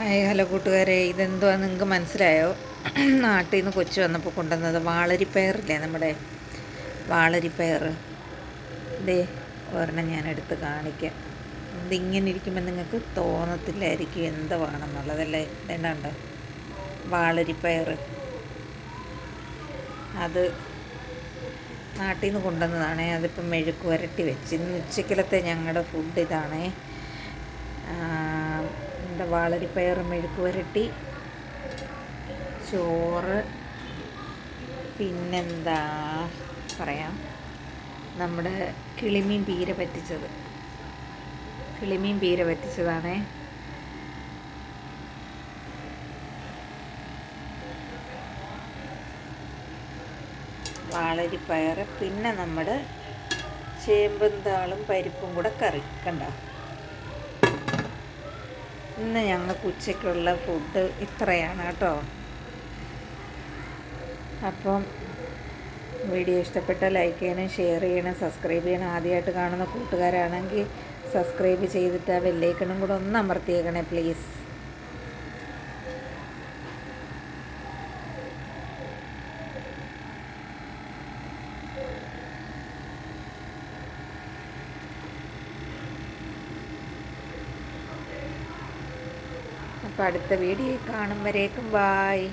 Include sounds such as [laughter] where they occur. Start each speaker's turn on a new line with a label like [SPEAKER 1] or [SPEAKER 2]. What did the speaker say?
[SPEAKER 1] Hi hello കൂട്ടുകാരെ. ഇതെന്തുവാ? നിങ്ങൾക്ക് മനസ്സിലായോ? [clears throat] നാട്ടിൽ നിന്ന് കൊച്ചു വന്നപ്പോൾ കൊണ്ടുവന്നത് വാളരിപ്പയറില്ലേ നമ്മുടെ? വാളരിപ്പയർ. ഇതേ ഒരെണ്ണം ഞാൻ എടുത്ത് കാണിക്കാം. ഇതിങ്ങനെ ഇരിക്കുമ്പോൾ നിങ്ങൾക്ക് തോന്നത്തില്ലായിരിക്കും എന്തുവാണെന്നുള്ളതല്ലേ? ഇതേണ്ടോ? വാളരിപ്പയർ. അത് നാട്ടിൽ നിന്ന് കൊണ്ടുവന്നതാണേ. അതിപ്പം മെഴുക്ക് വരട്ടി വെച്ച്. ഇന്ന് ഉച്ചക്കലത്തെ ഞങ്ങളുടെ ഫുഡ് ഇതാണേ. എന്താ വാളരിപ്പയർ മെഴുക്ക് വരട്ടി ചോറ് പിന്നെന്താ പറയാം നമ്മുടെ കിളിമീൻ പീര പറ്റിച്ചത്. കിളിമീൻ പീര പറ്റിച്ചതാണേ. വാളരിപ്പയർ പിന്നെ നമ്മുടെ ചേമ്പും താളും പരിപ്പും കൂടെ കറി കണ്ടോ? ഇന്ന് ഞങ്ങൾക്ക് ഉച്ചയ്ക്കുള്ള ഫുഡ് ഇത്രയാണ് കേട്ടോ. അപ്പം വീഡിയോ ഇഷ്ടപ്പെട്ട ലൈക്ക് ചെയ്യണം ഷെയർ ചെയ്യണം സബ്സ്ക്രൈബ് ചെയ്യണം. ആദ്യമായിട്ട് കാണുന്ന കൂട്ടുകാരാണെങ്കിൽ സബ്സ്ക്രൈബ് ചെയ്തിട്ട് ആ ബെല്ലൈക്കണും കൂടെ ഒന്ന് അമർത്തിയേക്കണേ പ്ലീസ് അപ്പോൾ അടുത്ത വീഡിയോ കാണും വരേക്കും. ബായ്